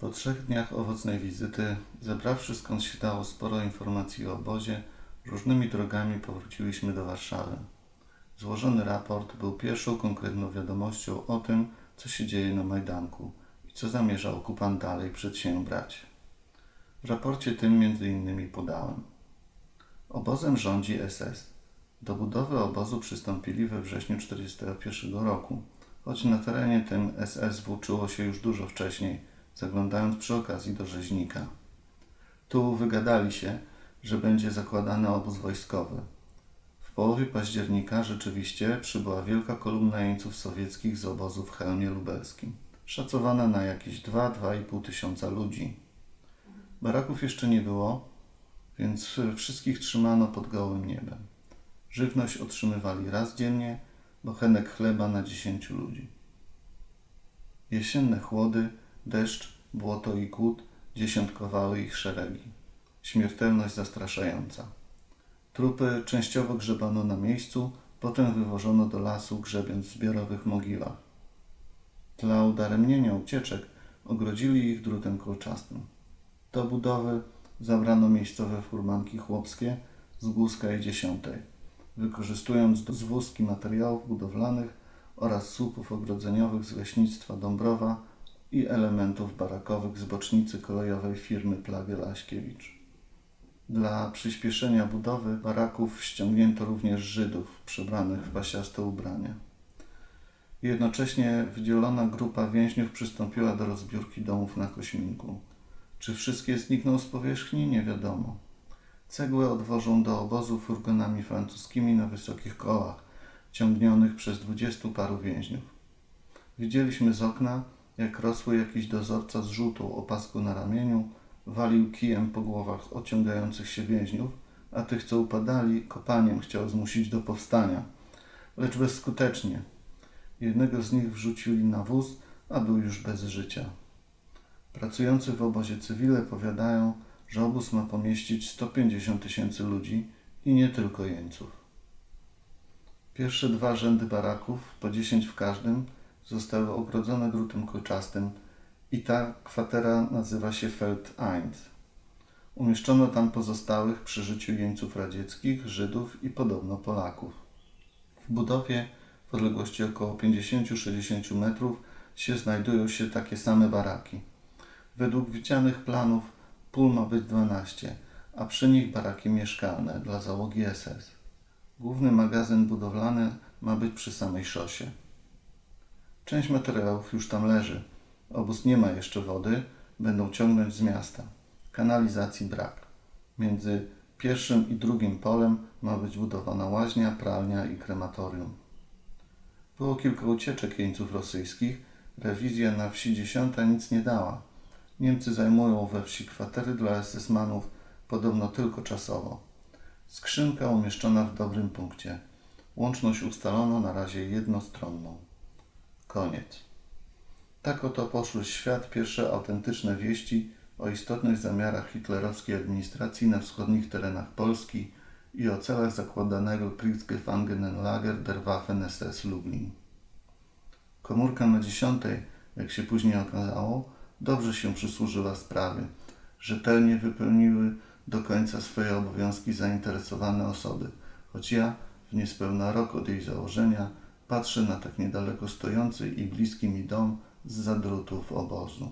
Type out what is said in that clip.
Po trzech dniach owocnej wizyty, zebrawszy skąd się dało sporo informacji o obozie, różnymi drogami powróciliśmy do Warszawy. Złożony raport był pierwszą konkretną wiadomością o tym, co się dzieje na Majdanku i co zamierza okupant dalej przedsiębrać. W raporcie tym między innymi podałem. Obozem rządzi SS. Do budowy obozu przystąpili we wrześniu 1941 roku, choć na terenie tym SS włóczyło się już dużo wcześniej, zaglądając przy okazji do rzeźnika. Tu wygadali się, że będzie zakładany obóz wojskowy. W połowie października rzeczywiście przybyła wielka kolumna jeńców sowieckich z obozu w Chełmie Lubelskim, szacowana na jakieś 2-2,5 tysiąca ludzi. Baraków jeszcze nie było, więc wszystkich trzymano pod gołym niebem. Żywność otrzymywali raz dziennie, bochenek chleba na 10 ludzi. Jesienne chłody, deszcz, błoto i głód dziesiątkowały ich szeregi. Śmiertelność zastraszająca. Trupy częściowo grzebano na miejscu, potem wywożono do lasu, grzebiąc w zbiorowych mogiłach. Dla udaremnienia ucieczek ogrodzili ich drutem kolczastym. Do budowy zabrano miejscowe furmanki chłopskie z Głuska i Dziesiątej, wykorzystując zwózki materiałów budowlanych oraz słupów ogrodzeniowych z leśnictwa Dąbrowa i elementów barakowych z bocznicy kolejowej firmy Plagiel Aśkiewicz. Dla przyspieszenia budowy baraków ściągnięto również Żydów przebranych w pasiaste ubrania. Jednocześnie wydzielona grupa więźniów przystąpiła do rozbiórki domów na Kośminku. Czy wszystkie znikną z powierzchni? Nie wiadomo. Cegłę odwożą do obozu furgonami francuskimi na wysokich kołach, ciągnionych przez dwudziestu paru więźniów. Widzieliśmy z okna, jak rosły jakiś dozorca z żółtą opaską na ramieniu, walił kijem po głowach ociągających się więźniów, a tych, co upadali, kopaniem chciał zmusić do powstania, lecz bezskutecznie. Jednego z nich wrzucili na wóz, a był już bez życia. Pracujący w obozie cywile powiadają, że obóz ma pomieścić 150 tysięcy ludzi i nie tylko jeńców. Pierwsze dwa rzędy baraków, po 10 w każdym, zostały ogrodzone drutem kolczastym i ta kwatera nazywa się Feld 1. Umieszczono tam pozostałych przy życiu jeńców radzieckich, Żydów i podobno Polaków. W budowie w odległości około 50-60 metrów się znajdują się takie same baraki. Według widzianych planów pól ma być 12, a przy nich baraki mieszkalne dla załogi SS. Główny magazyn budowlany ma być przy samej szosie. Część materiałów już tam leży. Obóz nie ma jeszcze wody, będą ciągnąć z miasta. Kanalizacji brak. Między pierwszym i drugim polem ma być budowana łaźnia, pralnia i krematorium. Było kilka ucieczek jeńców rosyjskich. Rewizja na wsi dziesiąta nic nie dała. Niemcy zajmują we wsi kwatery dla SS-manów, podobno tylko czasowo. Skrzynka umieszczona w dobrym punkcie. Łączność ustalono na razie jednostronną. Koniec. Tak oto poszły w świat pierwsze autentyczne wieści o istotnych zamiarach hitlerowskiej administracji na wschodnich terenach Polski i o celach zakładanego Kriegsgefangenenlager der Waffen SS Lublin. Komórka na dziesiątej, jak się później okazało, dobrze się przysłużyła sprawie. Rzetelnie wypełniły do końca swoje obowiązki zainteresowane osoby, choć ja, w niespełna rok od jej założenia, patrzę na tak niedaleko stojący i bliski mi dom z zadrutów obozu.